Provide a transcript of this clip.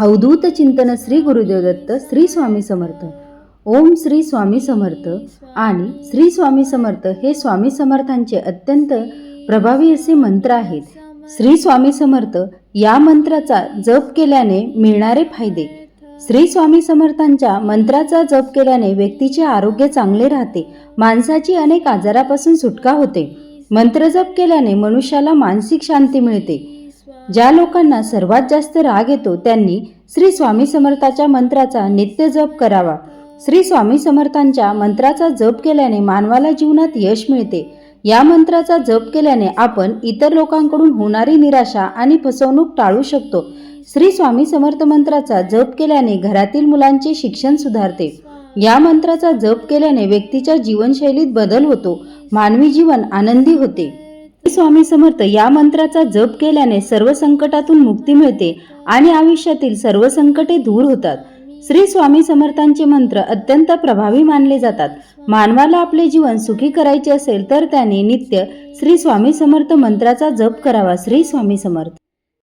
अवधूत चिंतन श्री गुरुदेवदत्त श्री स्वामी समर्थ. ओम श्री स्वामी समर्थ आणि श्री स्वामी समर्थ हे स्वामी समर्थांचे अत्यंत प्रभावी असे मंत्र आहेत. श्री स्वामी समर्थ या मंत्राचा जप केल्याने मिळणारे फायदे. श्री स्वामी समर्थांच्या मंत्राचा जप केल्याने व्यक्तीचे आरोग्य चांगले राहते. माणसाची अनेक आजारापासून सुटका होते. मंत्र जप केल्याने मनुष्याला मानसिक शांती मिळते. ज्या लोकांना सर्वात जास्त राग येतो त्यांनी श्री स्वामी समर्थाच्या मंत्राचा नित्य जप करावा. श्री स्वामी समर्थांच्या मंत्राचा जप केल्याने मानवाला जीवनात यश मिळते. या मंत्राचा जप केल्याने आपण इतर लोकांकडून होणारी निराशा आणि फसवणूक टाळू शकतो. श्री स्वामी समर्थ मंत्राचा जप केल्याने घरातील मुलांचे शिक्षण सुधारते. या मंत्राचा जप केल्याने व्यक्तीच्या जीवनशैलीत बदल होतो. मानवी जीवन आनंदी होते. स्वामी समर्थ या मंत्राचा जप केल्याने सर्व संकटातून मुक्ती मिळते आणि आयुष्यातील सर्व संकटे दूर होतात. श्री स्वामी समर्थांचे मंत्र अत्यंत प्रभावी मानले जातात. मानवाला आपले जीवन सुखी करायचे असेल तर त्याने नित्य श्री स्वामी समर्थ मंत्राचा जप करावा. श्री स्वामी समर्थ.